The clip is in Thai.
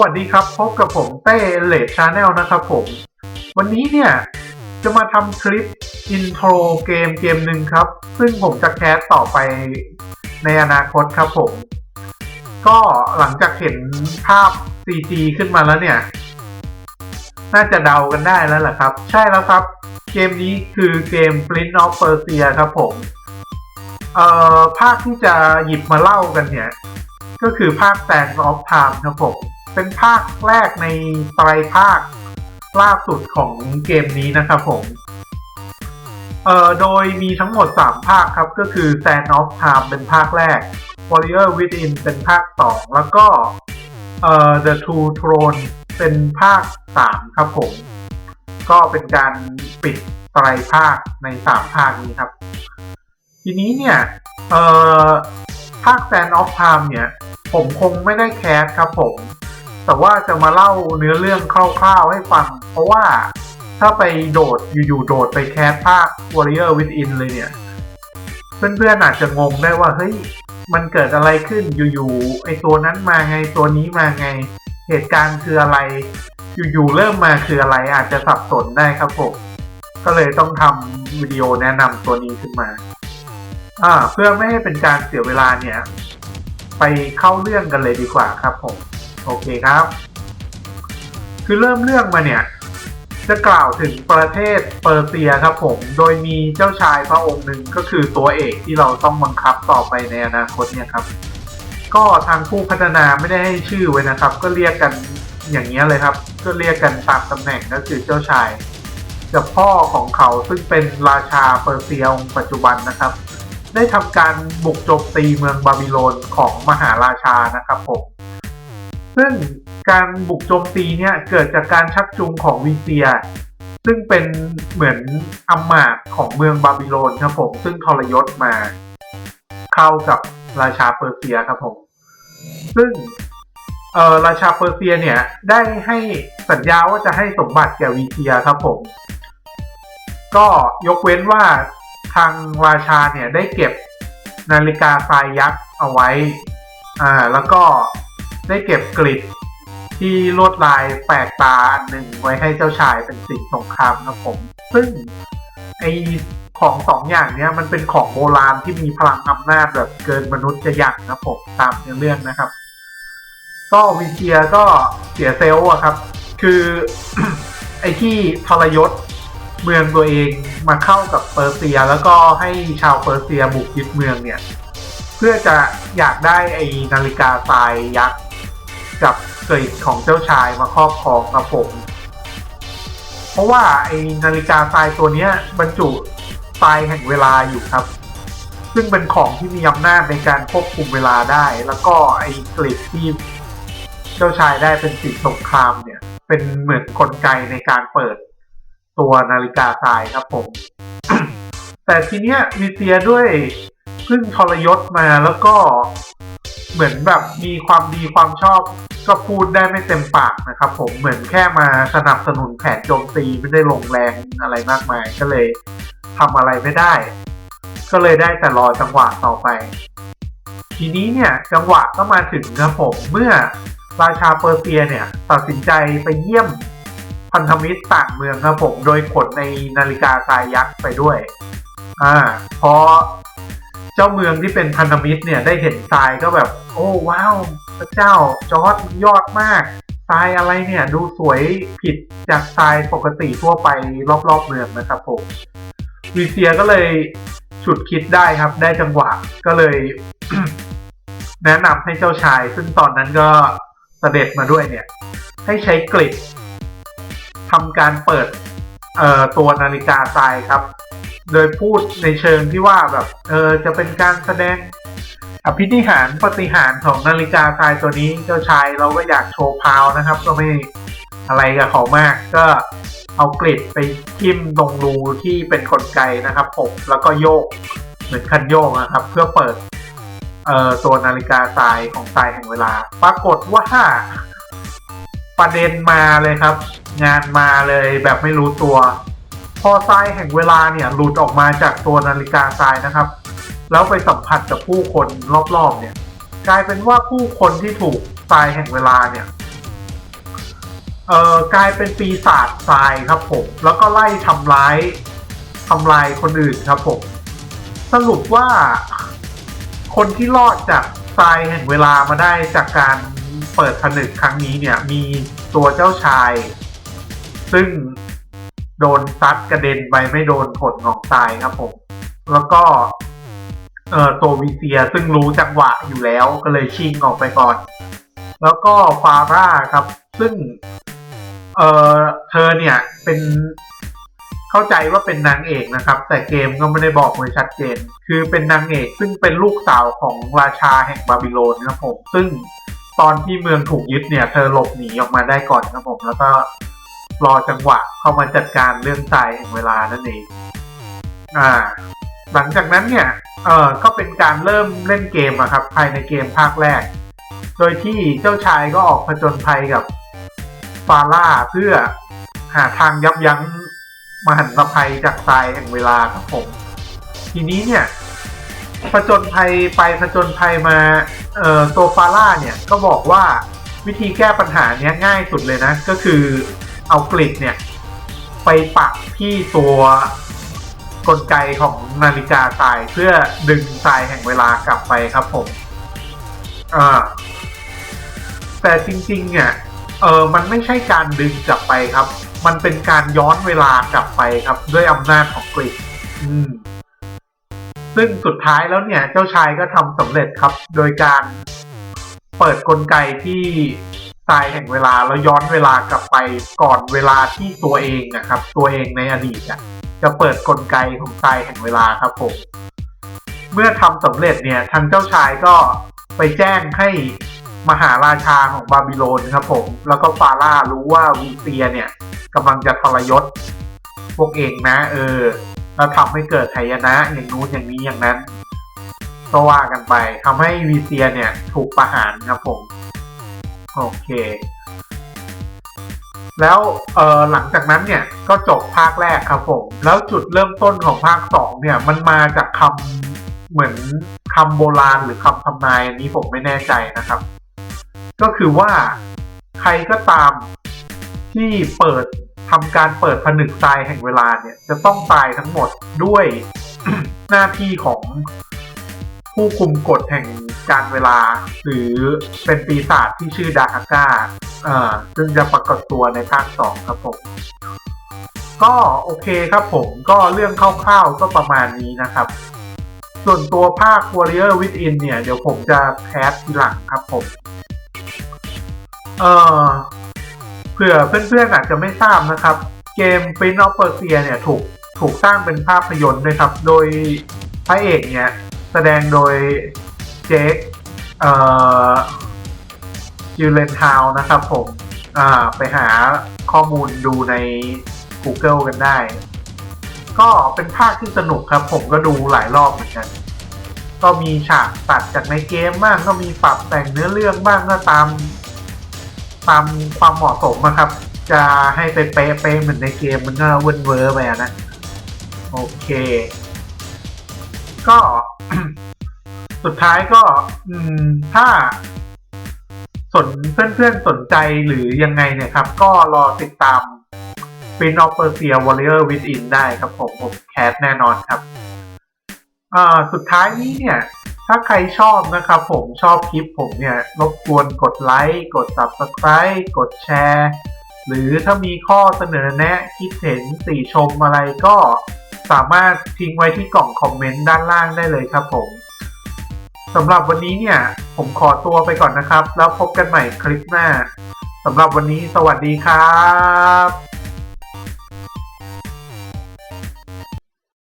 วัสดีครับ พบกับผมเต้เลดชาแนลนะครับผม วันนี้เนี่ย จะมาทำคลิปอินโทรเกมเกมหนึ่งครับ ซึ่งผมจะแคสต่อไปในอนาคตครับผม ก็หลังจากเห็นภาพ CG ขึ้นมาแล้วเนี่ย น่าจะเดากันได้แล้วแหละครับ ใช่แล้วครับ เกมนี้คือเกม Prince of Persia ครับผม เอ่อ ภาคที่จะหยิบมาเล่ากันเนี่ย ก็คือภาค Sands of Time ครับผม เป็นภาคแรกในไตรภาคล่าสุดของเกมนี้นะครับผม เอ่อ โดยมีทั้งหมด 3 ภาคครับ ก็คือ Sand of Time เป็นภาคแรก Warrior Within เป็นภาค 2 แล้วก็เอ่อ The Two Throne เป็นภาค 3 ครับผม ก็เป็นการปิดไตรภาคใน 3 ภาคนี้ครับ ทีนี้เนี่ย เอ่อ ภาค Sand of Time เนี่ย ผมคงไม่ได้แคสครับผม แต่ว่าจะมาเล่าเนื้อเรื่องคร่าวๆให้ฟัง เพราะว่าถ้าไปโดดอยู่ๆโดดไปแคสภาค Warrior Within เลยเนี่ย เพื่อนๆอาจจะงงได้ว่าเฮ้ยมันเกิดอะไรขึ้นอยู่ๆไอตัวนั้นมาไงตัวนี้มาไง เหตุการณ์คืออะไร อยู่ๆเริ่มมาคืออะไรอาจจะสับสนได้ครับผมก็เลยต้องทำวิดีโอแนะนำตัวนี้ขึ้นมาอ่าเพื่อไม่ให้เป็นการเสียเวลาเนี่ย ไปเข้าเรื่องกันเลยดีกว่าครับผม โอเคครับ คือเริ่มเรื่องมาเนี่ย จะกล่าวถึงประเทศเปอร์เซียครับผม โดยมีเจ้าชายพระองค์หนึ่งก็คือตัวเอกที่เราต้องบังคับต่อไปในอนาคตเนี่ยครับ ก็ทางผู้พัฒนาไม่ได้ให้ชื่อไว้นะครับ ก็เรียกกันอย่างนี้เลยครับ ก็เรียกกันตามตำแหน่งก็คือเจ้าชายกับพ่อของเขาซึ่งเป็นราชาเปอร์เซียองปัจจุบันนะครับ ได้ทำการบุกโจมตีเมืองบาบิโลนของมหาราชานะครับผม ซึ่งการบุกโจมตีเนี่ยเกิดจากการชักจูงของวีเซีย ซึ่งเป็นเหมือนอำมาตของเมืองบาบิโลนครับผม ซึ่งทรยศมา เข้ากับราชาเปอร์เซียครับผม ซึ่งเอ่อราชาเปอร์เซียเนี่ยได้ให้สัญญาว่าจะให้สมบัติแก่วีเซียครับผม ก็ยกเว้นว่าทางราชาเนี่ยได้เก็บนาฬิกาทรายยักษ์เอาไว้ อ่า แล้วก็ ได้เก็บกริดที่ลวดลายแปลกตาอันหนึ่งไว้ให้เจ้าชายเป็นสิ่งสงครามครับผม ซึ่งไอของสองอย่างเนี้ยมันเป็นของโบราณที่มีพลังอำนาจแบบเกินมนุษย์จะย่างนะผมตามเนื้อเรื่องนะครับ ก็วิเชียก็เสียเซลล์อะครับ คือไอที่ทรยศเมืองตัวเองมาเข้ากับเปอร์เซีย แล้วก็ให้ชาวเปอร์เซียบุกยึดเมืองเนี่ย เพื่อจะอยากได้ไอนาฬิกาทรายยักษ์ กับกรดของเจ้าชายมาครอบครองครับผม เพราะว่าไอนาฬิกาทรายตัวนี้บรรจุทรายแห่งเวลาอยู่ครับ ซึ่งเป็นของที่มีอำนาจในการควบคุมเวลาได้ แล้วก็ไอกรดที่เจ้าชายได้เป็นสิ่งสงครามเนี่ย เป็นเหมือนกลไกในการเปิดตัวนาฬิกาทรายครับผม แต่ทีเนี้ยวิเซียด้วยพึ่งทรยศมาแล้วก็ เหมือนแบบมีความดีความชอบก็พูดได้ไม่เต็มปากนะครับ ผมเหมือนแค่มาสนับสนุนแผนโจมตีไม่ได้ลงแรงอะไรมากมาย ก็เลยทำอะไรไม่ได้ ก็เลยได้แต่รอจังหวะต่อไป ทีนี้เนี่ยจังหวะก็มาถึงครับผมเมื่อราชาเปอร์เซียเนี่ย ตัดสินใจไปเยี่ยมพันธมิตรต่างเมืองครับผม โดยขนในนาฬิกาทรายยักษ์ไปด้วย อ่าพอ เจ้าเมืองที่เป็นพันธมิตรเนี่ยได้เห็นทรายก็แบบ โอ้ว้าวพระเจ้าจอร์ดยอดมากทรายอะไรเนี่ยดูสวยผิดจากทรายปกติทั่วไปรอบๆเมืองนะครับผมวีเซียก็เลยฉุดคิดได้ครับ ได้จังหวะก็เลยแนะนำให้เจ้าชาย ซึ่งตอนนั้นก็เสด็จมาด้วยเนี่ย ให้ใช้กริดทำการเปิดตัวนาฬิกาทรายครับ โดยพูดในเชิงที่ว่าแบบเออจะเป็นการแสดงอภินิหารปฏิหารของนาฬิกาทรายตัวนี้เจ้าชายเราก็อยากโชว์พาวนะครับ ก็ไม่อะไรกับเขามากก็เอากริดไปทิ่มตรงรูที่เป็นกลไกนะครับผมแล้วก็โยกเหมือนคันโยกนะครับ เพื่อเปิดเอ่อตัวนาฬิกาทรายของทรายแห่งเวลา ปรากฏว่าประเด็นมาเลยครับ งานมาเลยแบบไม่รู้ตัว พอทรายแห่งเวลาเนี่ยหลุดออกมาจากตัวนาฬิกาทรายนะครับ แล้วไปสัมผัสกับผู้คนรอบๆเนี่ย กลายเป็นว่าผู้คนที่ถูกทรายแห่งเวลาเนี่ยเอ่อกลายเป็นปีศาจทรายครับผมแล้วก็ไล่ทำร้ายทำลายคนอื่นครับผมสรุปว่าคนที่รอดจากทรายแห่งเวลามาได้จากการเปิดผนึกครั้งนี้เนี่ยมีตัวเจ้าชาย ซึ่ง โดนซัดกระเด็นไปไม่โดนผลของทรายครับผม แล้วก็เอ่อตัววีเซียซึ่งรู้จังหวะอยู่แล้วก็เลยชิงออกไปก่อน แล้วก็ฟาร่าครับ ซึ่งเอ่อเธอเนี่ยเป็นเข้าใจว่าเป็นนางเอกนะครับ แต่เกมก็ไม่ได้บอกไว้ชัดเจน คือเป็นนางเอกซึ่งเป็นลูกสาวของราชาแห่งบาบิโลนครับผม ซึ่งตอนที่เมืองถูกยึดเนี่ย เธอหลบหนีออกมาได้ก่อนครับผม แล้วก็ รอจังหวะเข้ามาจัดการเรื่องทรายแห่งเวลานั่นเองอ่า หลังจากนั้นเนี่ยเออก็เป็นการเริ่มเล่นเกมอะครับ ภายในเกมภาคแรก โดยที่เจ้าชายก็ออกผจญภัยกับฟาร่าเพื่อหาทางยับยั้งมหันตภัยจากทรายแห่งเวลาครับผม ทีนี้เนี่ยผจญภัยไปผจญภัยมาเอ่อตัวฟาร่าเนี่ยก็บอกว่าวิธีแก้ปัญหาเนี้ยง่ายสุดเลยนะ ก็คือ เอากริดเนี่ย ไปปักที่ตัวกลไกของนาฬิกาทรายเพื่อดึงทรายแห่งเวลากลับไปครับผมอ่าแต่จริงๆเนี่ยเออมันไม่ใช่การดึงกลับไปครับ มันเป็นการย้อนเวลากลับไปครับ ด้วยอำนาจของกริดอืมซึ่งสุดท้ายแล้วเนี่ย เจ้าชายก็ทำสำเร็จครับ โดยการเปิดกลไกที่ ทรายแห่งเวลาแล้วย้อนเวลากลับไปก่อนเวลาที่ตัวเองนะครับ ตัวเองในอดีตอะจะเปิดกลไกของทรายแห่งเวลาครับผมเมื่อทำสำเร็จเนี่ยทางเจ้าชายก็ไปแจ้งให้มหาราชาของบาบิโลนครับผม แล้วก็ฟาร่ารู้ว่าวีเซียเนี่ยกำลังจะทรยศพวกเองนะ เออแล้วทำให้เกิดไทยนะอย่างนู้นอย่างนี้อย่างนั้นก็ว่ากันไปทำให้วีเซียเนี่ยถูกประหารครับผม โอเค แล้วเออหลังจากนั้นเนี่ยก็จบภาคแรกครับผม แล้วจุดเริ่มต้นของภาคสองเนี่ย มันมาจากคำเหมือนคำโบราณหรือคำทำนายอันนี้ผมไม่แน่ใจนะครับ ก็คือว่าใครก็ตามที่เปิดทำการเปิดผนึกทรายแห่งเวลาเนี่ย จะต้องตายทั้งหมดด้วยหน้าที่ของ ผู้คุมกฎแห่งการเวลา หรือเป็นปีศาจที่ชื่อดาฮาก้าซึ่งจะปรากฏตัวในภาคสองครับผม ก็โอเคครับผมก็เรื่องคร่าวๆก็ประมาณนี้นะครับ ส่วนตัวภาค Warrior Within เนี่ย เดี๋ยวผมจะแคสทีหลังครับผม เอ่อเผื่อเพื่อนๆอาจจะไม่ทราบนะครับ เกม Prince of Persia เนี่ยถูกถูกสร้างเป็นภาพยนตร์ด้วยครับ โดยพระเอกเนี่ย แสดงโดยเจคเอ่อยูเลนทาวนะครับผมอ่าไปหาข้อมูลดูใน Google กันได้ ก็เป็นภาคที่สนุกครับ ผมก็ดูหลายรอบเหมือนกัน ก็มีฉากตัดจากในเกมบ้างก็มีปรับแต่งเนื้อเรื่องบ้างก็ตาม ตามความเหมาะสมนะครับ จะให้ไปเป๊ะๆเหมือนในเกมมันก็เวินเวอร์ไปนะ โอเค ก็ สุดท้ายก็ อืม ถ้า สนเพื่อนๆสนใจหรือยังไงเนี่ยครับ ก็รอติดตาม p r i n c of Persia Warrior Within ได้ครับผมผมแคสแน่นอนครับอ่าสุดท้ายนี้เนี่ย ถ้าใครชอบนะครับผมชอบคลิปผมเนี่ย รบกวนกดไลค์กด Subscribe กดแชร์ หรือถ้ามีข้อเสนอแนะคิดเห็นสีชมอะไรก็ สามารถทิ้งไว้ที่กล่องคอมเมนต์ด้านล่างได้เลยครับผมสำหรับวันนี้เนี่ย ผมขอตัวไปก่อนนะครับ แล้วพบกันใหม่คลิปหน้าสำหรับวันนี้สวัสดีครับ